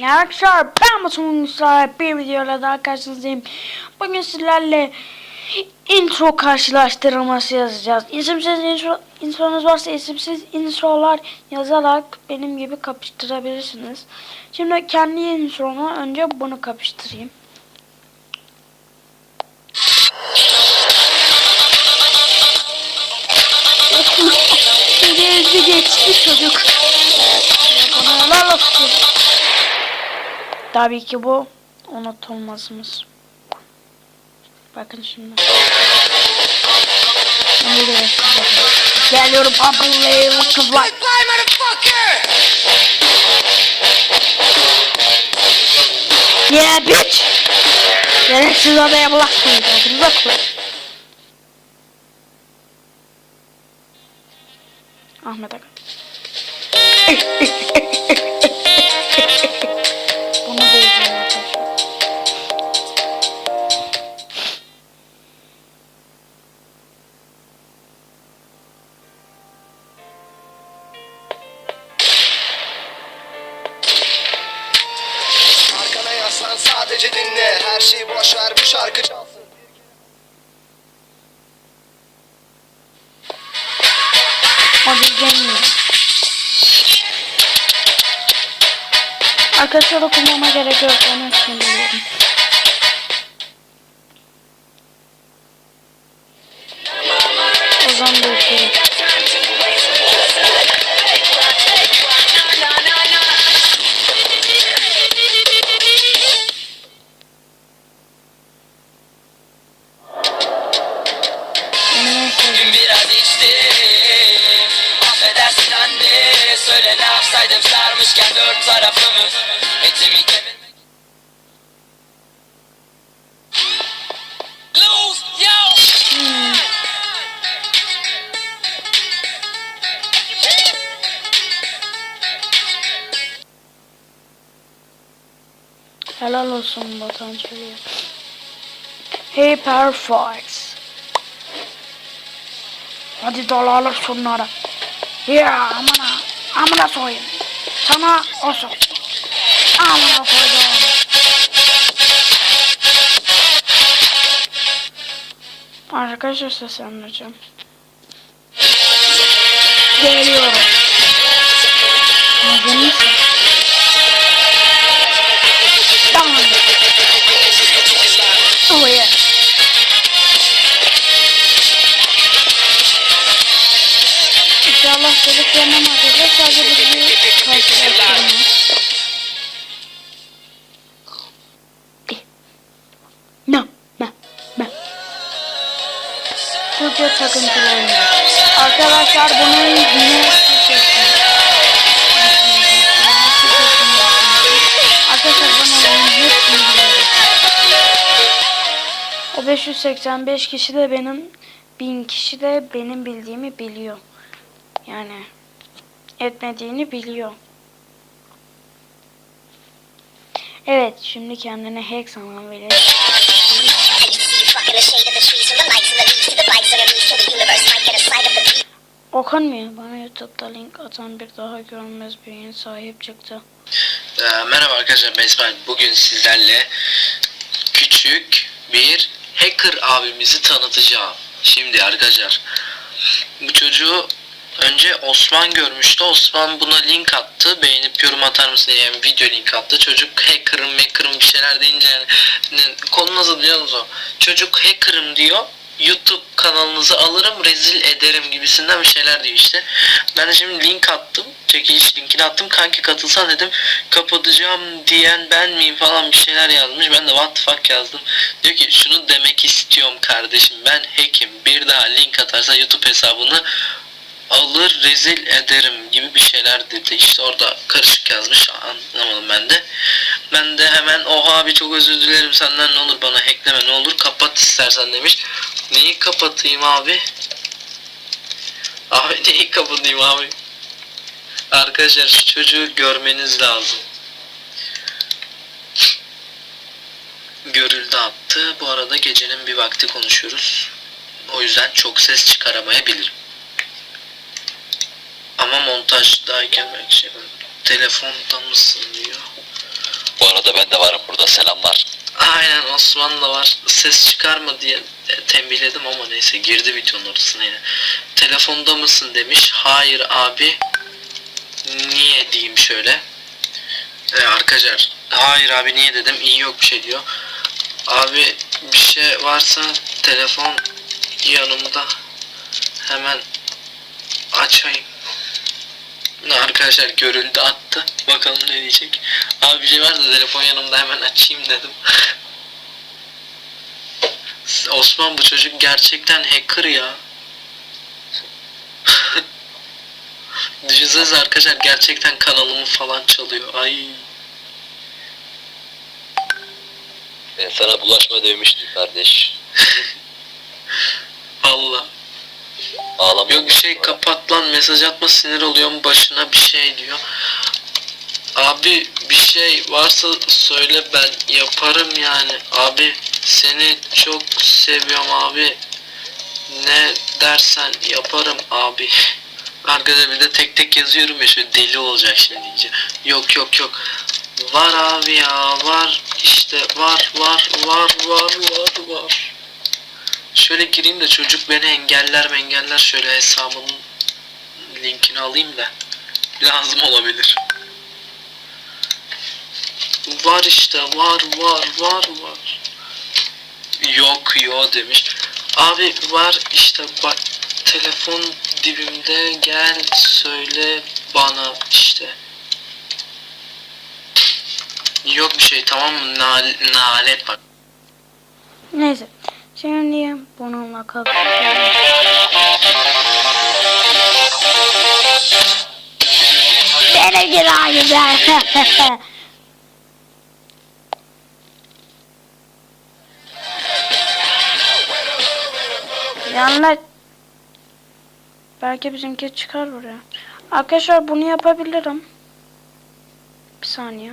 Ya arkadaşlar ben Batu'nun bir videoyla daha karşınızdayım. Bugün sizlerle intro karşılaştırması yazacağız. İsimsiz intro, intronuz varsa isimsiz introlar yazarak benim gibi kapıştırabilirsiniz. Şimdi kendi introma önce bunu kapıştırayım. Gezdi geçti çocuk. Helal olsun. Tabii ki bu unutulmazımız. Bakın şimdi. Geliyorum papalayı kızlar. Yeah bitch. Gereksiz adaya bulaşmayın. Koyun. Ahmet Aga. Her şeyi boş ver bu şarkı çalsın Hadi gelmiyor. Arkadaşlar okumama gerek yok. Onu biliyorum. O zaman bekliyorum. Benim Yapsaydım sarmışken dört tarafımı Etimi kemirmek Lose yo Helal olsun Batuhan Çelik'e. Hyper Fox. Hadi dolarlar şunlara. Ya amına. Amına soyayım. Sana olsun. Amına koydum. Arkadaşlar seslendireceğim. Geliyorum. Hazır mısın? İnşallah çocuk yanamadı. Sadece bizi karşılaştırma. No, no, no. Türkçe takıntılarını. Arkadaşlar bunun yine Arkadaşlar hepsini biliyorum. O 585 kişi de benim 1000 kişi de benim bildiğimi biliyor. Yani etmediğini biliyor. Evet şimdi kendine hack zaman verir. Mı? Bana YouTube'da link atan bir daha görünmez beyin sahip çıktı. Ee, merhaba arkadaşlar ben İsmail. Bugün sizlerle küçük bir hacker abimizi tanıtacağım. Şimdi arkadaşlar bu çocuğu önce Osman görmüştü. Osman buna link attı. Beğenip yorum atar mısın diye yani video link attı. Çocuk hacker'ım hacker'ım bir şeyler deyince yani konu nasıl biliyor musun? Çocuk hacker'ım diyor. YouTube kanalınızı alırım rezil ederim gibisinden bir şeyler diyor işte. Ben de şimdi link attım. Çekiliş linkini attım. Kanki katılsan dedim. Kapatacağım diyen ben miyim falan bir şeyler yazmış. Ben de what the fuck yazdım. Diyor ki şunu demek istiyorum kardeşim. Ben hackim. Bir daha link atarsa YouTube hesabını alır rezil ederim gibi bir şeyler dedi. İşte orada karışık yazmış anlamadım ben de. Ben de hemen oha abi çok özür dilerim senden ne olur bana hackleme ne olur kapat istersen demiş. Neyi kapatayım abi? Abi neyi kapatayım abi? Arkadaşlar şu çocuğu görmeniz lazım. Görüldü attı. Bu arada gecenin bir vakti konuşuyoruz. O yüzden çok ses çıkaramayabilirim. Ama montajdayken belki şey. Telefonda mısın diyor. arada ben de varım burada selamlar. Aynen Osman da var. Ses çıkarma diye e, tembihledim ama neyse girdi videonun ortasına yine. Telefonda mısın demiş. Hayır abi. Niye diyeyim şöyle. E, arkadaşlar hayır abi niye dedim. İyi yok bir şey diyor. Abi bir şey varsa telefon yanımda. Hemen açayım. Arkadaşlar görüldü attı. Bakalım ne diyecek. Abi bir şey var da telefon yanımda hemen açayım dedim. Osman bu çocuk gerçekten hacker ya. Düşünsenize arkadaşlar gerçekten kanalımı falan çalıyor. Ay. Ben sana bulaşma demiştim kardeş. Ağlama. Yok bir şey kapat lan mesaj atma sinir oluyorum başına bir şey diyor. Abi bir şey varsa söyle ben yaparım yani. Abi seni çok seviyorum abi. Ne dersen yaparım abi. Arkadaşlar bir de tek tek yazıyorum ya şöyle deli olacak şimdi deyince. Yok yok yok. Var abi ya var işte var var var var var var. Şöyle gireyim de çocuk beni engeller engeller şöyle hesabımın linkini alayım da lazım olabilir. Var işte var var var var. Yok yo demiş. Abi var işte bak telefon dibimde gel söyle bana işte. Yok bir şey tamam mı? Nal nalet bak. Neyse. Şimdi bununla kapatacağım. Beni güzel Yanlış. Belki bizimki çıkar buraya. Arkadaşlar bunu yapabilirim. Bir saniye.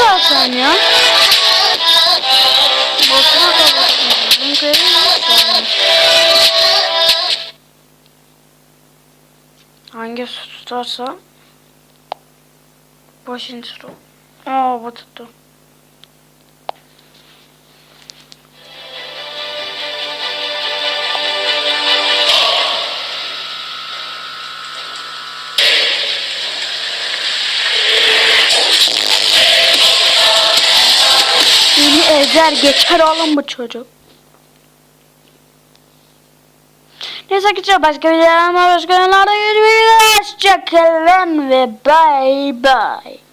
Zaten ya. Boşuna kapattım. Bunu görüyor? Hangi su tutarsa boş intro. Aa bu tuttu. Beni ezer geçer oğlum bu çocuk. Neyse arkadaşlar başka videolarıma başka videolarda görüşmek üzere. Hoşçakalın ve bye bye.